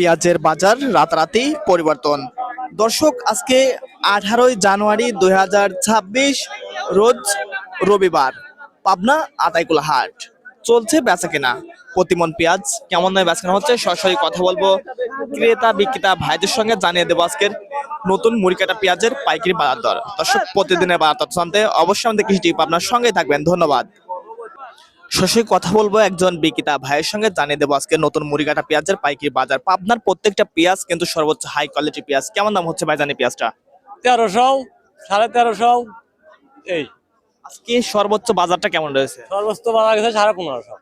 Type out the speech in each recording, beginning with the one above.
পেঁয়াজের বাজার রাতারাতি পরিবর্তন। দর্শক, আজকে আঠারোই জানুয়ারি দুই হাজার ছাব্বিশ, রোজ রবিবার। পাবনা আতাইকুলা হাট চলছে বেচা কেনা। প্রতিমন পেঁয়াজ কেমন দামে বেচা কেনা হচ্ছে সরাসরি কথা বলব ক্রেতা, বিক্রেতা ভাইদের সঙ্গে জানিয়ে দেবো আজকের নতুন মুড়িকাটা পেঁয়াজের পাইকারি বাজার দর। দর্শক, প্রতিদিনের বাজার তথ্য জানতে অবশ্যই আমাদের কৃষি টিপ আপনার সঙ্গে থাকবেন। ধন্যবাদ। সরাসরি কথা বলব একজন বিক্রেতা ভাইয়ের সঙ্গে জানিয়ে দেবো আজকে নতুন মুড়িকাটা পেঁয়াজের পাইকারি বাজার। পাবনার প্রত্যেকটা পেঁয়াজ কিন্তু সর্বোচ্চ হাই কোয়ালিটি পেঁয়াজ। কেমন দাম হচ্ছে ভাই জানি পেঁয়াজটা? তেরোশো সাড়ে তেরোশো এই। আজকে সর্বোচ্চ বাজারটা কেমন রয়েছে? সর্বোচ্চ বাজার গেছে সাড়ে পনেরোশো।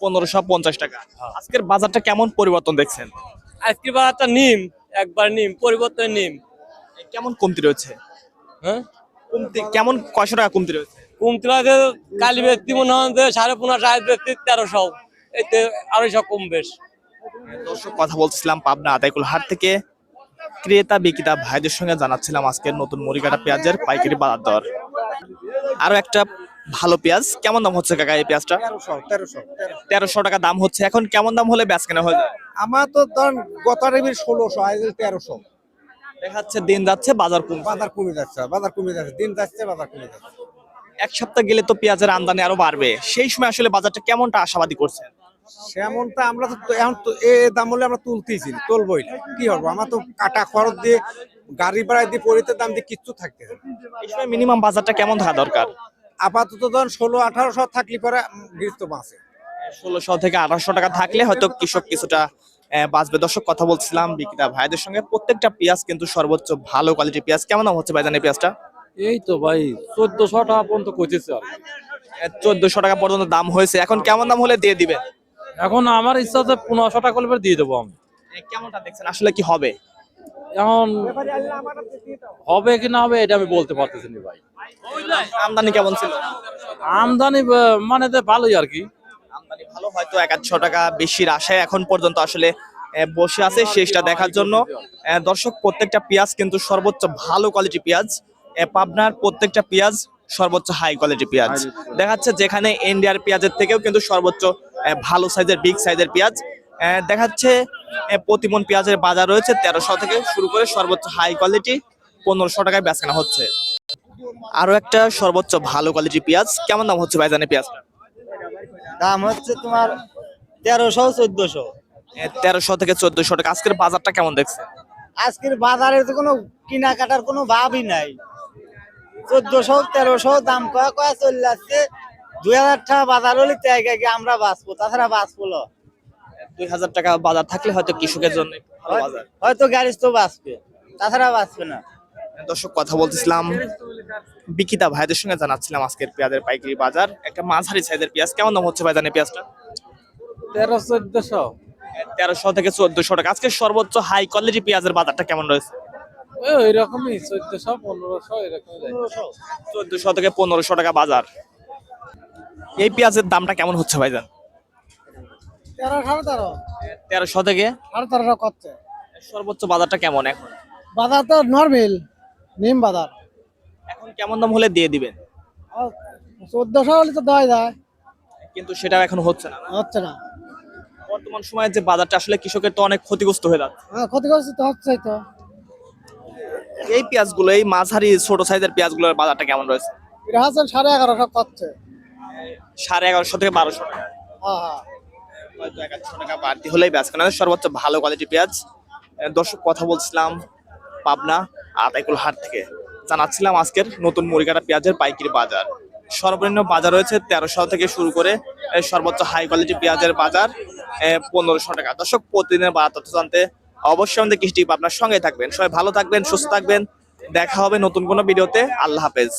পনেরোশো পঞ্চাশ টাকা। আজকের বাজারটা কেমন পরিবর্তন দেখছেন? আজকের বাজারটা নিম একবার নিম পরিবর্তন নিম। কেমন কমতি রয়েছে? হ্যাঁ? কমতি কেমন কয়শো টাকা কমতি রয়েছে? কুমতলাতে কালী ব্যক্তি মনে হয় যে সাড়ে পনেরো সাড়ে ব্যক্তি তেরোশো। এতে আড়াইশো কম বেশ। দর্শক কথা বলছিলাম পাবনা আদাইকুল হাট থেকে। ক্রেতা বিক্রেতা ভাইদের সঙ্গে জানাচ্ছিলাম আজকের নতুন মুড়িকাটা পেঁয়াজের পাইকারি বাজার দর। আরও একটা ভালো পেঁয়াজ। কেমন দাম হচ্ছে কাকা এই পেঁয়াজটা? তেরোশো টাকা দাম হচ্ছে। এখন কেমন দাম হলে বেচ কেনা হয়ে আমার তো ধরেন গত রেবির ষোলোশো তেরোশো। দেখা যাচ্ছে দিন যাচ্ছে বাজার কমছে। বাজার কমে যাচ্ছে বাজার কমে যাচ্ছে দিন যাচ্ছে বাজার কমে যাচ্ছে। এক সপ্তাহ গেলে তো পেঁয়াজের আমদানি আরও বাড়বে। সেই সময় আসলে বাজারটা কেমনটা আশাবাদী করছেন? সেমনটা আমরা তো এখন তো এ দাম হলে আমরা তুলতেইছি তুলবই না। কি হবে আমার তো কাটা খরচ দিয়ে গাড়ি ভাড়া দিয়ে পরিতে দাম দিয়ে কিচ্ছু থাকতে এই সময় মিনিমাম বাজারটা কেমন থাকা দরকার? আপাতত ধরেন ষোলো আঠারোশো থাকলে পরে গৃহস্থ বাঁচে ষোলোশো থেকে আঠারোশো টাকা থাকলে হয়তো কৃষক কিছুটা বাঁচবে। দর্শক কথা বলছিলাম বিক্রেতা ভাইদের সঙ্গে। প্রত্যেকটা পেঁয়াজ কিন্তু সর্বোচ্চ ভালো কোয়ালিটির পেঁয়াজ। কেমন দাম হচ্ছে ভাইজান এই পেঁয়াজটা? এই তো ভাই চোদ্দশো টাকা পর্যন্ত কইতেছে আর চোদ্দশো টাকা পর্যন্ত দাম হয়েছে। এখন কেমন দাম হলে দিয়ে দিবেন? এখন আমার ইচ্ছা হচ্ছে পনেরোশো টাকা করলে দিয়ে দেবো আমি। কেমনটা দেখছেন? আসলে কি হবে? এখন হবে কি না হবে এটা আমি বলতে পারতেছি না ভাই। আমদানি কেমন ছিল? আমদানি মানে তো ভালোই আর কি। আমদানি ভালো হয়তো এক আধশো টাকা বেশির আশায় এখন পর্যন্ত আসলে বসে আছে শেষটা দেখার জন্য। দর্শক প্রত্যেকটা পেঁয়াজ কিন্তু সর্বোচ্চ ভালো কোয়ালিটি পেঁয়াজ। পাবনার প্রত্যেকটা পেঁয়াজ সর্বোচ্চ হাই কোয়ালিটি পেঁয়াজ। দেখাচ্ছে যেখানে ইন্ডিয়ার পেঁয়াজের থেকেও কিন্তু সর্বোচ্চ ভালো সাইজের বিগ সাইজের পেঁয়াজ। আহ, দেখা প্রতিমন পেঁয়াজের বাজার রয়েছে তেরোশো থেকে শুরু করে সর্বোচ্চ হাই কোয়ালিটি পনেরোশো টাকায় বেচানো হচ্ছে। আরও একটা সর্বোচ্চ ভালো কোয়ালিটি পেঁয়াজ। কেমন দাম হচ্ছে ভাইজানের পেঁয়াজটা? দাম হচ্ছে তোমার তেরোশো চোদ্দশো। তেরোশো থেকে চোদ্দশো টাকা। আজকের বাজারটা কেমন দেখছে? আজকের বাজারে তো কোনো কেনাকাটার কোনো ভাবই নাই। চোদ্দশো তেরোশো দাম কয়া কয়া চলে যাচ্ছে দুই হাজার টাকা বাজার হলে জায়গায় গিয়ে আমরা বাঁচবো তাছাড়া বাঁচবো না। দুই হাজার টাকা বাজার থাকলে হয়তো কৃষকের জন্য হয়তো গ্যারেজ তো বাঁচবে তাছাড়া বাঁচবে না। দর্শক কথা বলতেছিলাম বিকিতা ভাইদের সঙ্গে জানাচ্ছিলাম আজকের পেঁয়াজের পাইকারি বাজার। একটা মাঝারি সাইজের পেঁয়াজ কেমন দাম হচ্ছে ভাইজানের পেঁয়াজটা? তেরো চোদ্দশো। তেরোশো থেকে চোদ্দশো টাকা। আজকে সর্বোচ্চ হাই কোয়ালিটি পেঁয়াজের বাজারটা কেমন রয়েছে? ওই রকমই চোদ্দশো পনেরোশো এরকম চোদ্দশো। থেকে পনেরোশো টাকা বাজার। এই পেঁয়াজের দামটা কেমন হচ্ছে ভাইজান? তেরো সাড়ে তেরো। তেরোশো থেকে? সাড়ে তেরোশো করছে। সর্বোচ্চ বাজারটা কেমন এখন? বাজার তো নর্মেল নিম বাজার। এখন কেমন দাম হলে দিয়ে দিবেন? চোদ্দশো হলে তো দেওয়া যায়। কিন্তু সেটা এখন হচ্ছে না না? হচ্ছে না। বর্তমান সময়ে যে বাজারটা আসলে কৃষকের তো অনেক ক্ষতিগ্রস্ত হয়ে যাচ্ছে। হ্যাঁ ক্ষতিগ্রস্ত তো হচ্ছেই তো। এই পেঁয়াজগুলো এই মাঝারি ছোট সাইজের পেঁয়াজগুলোর বাজারটা কেমন রয়েছে? এটা হচ্ছে সাড়ে এগারোশো করছে। সাড়ে এগারোশো থেকে বারোশো টাকা। হ্যাঁ হ্যাঁ। হয়তো এক টাকা বাড়তি হলেই বেচ কেনা সর্বোচ্চ ভালো কোয়ালিটি পেঁয়াজ। দর্শক কথা বলছিলাম পাবনা আতাইকুল হাট থেকে। জানাচ্ছিলাম আজকের নতুন মুড়িকাটা পেঁয়াজের পাইকারি বাজার। সর্বনিম্ন বাজার রয়েছে তেরোশো থেকে শুরু করে সর্বোচ্চ হাই কোয়ালিটি পেঁয়াজের বাজার পনেরোশো টাকা। দর্শক প্রতিদিনের বাজার তথ্য জানতে অবশ্যই আমাদের কৃষ্টি আপনার সঙ্গে থাকবেন। সবাই ভালো থাকবেন, সুস্থ থাকবেন। দেখা হবে নতুন কোনো ভিডিওতে। আল্লাহ হাফেজ।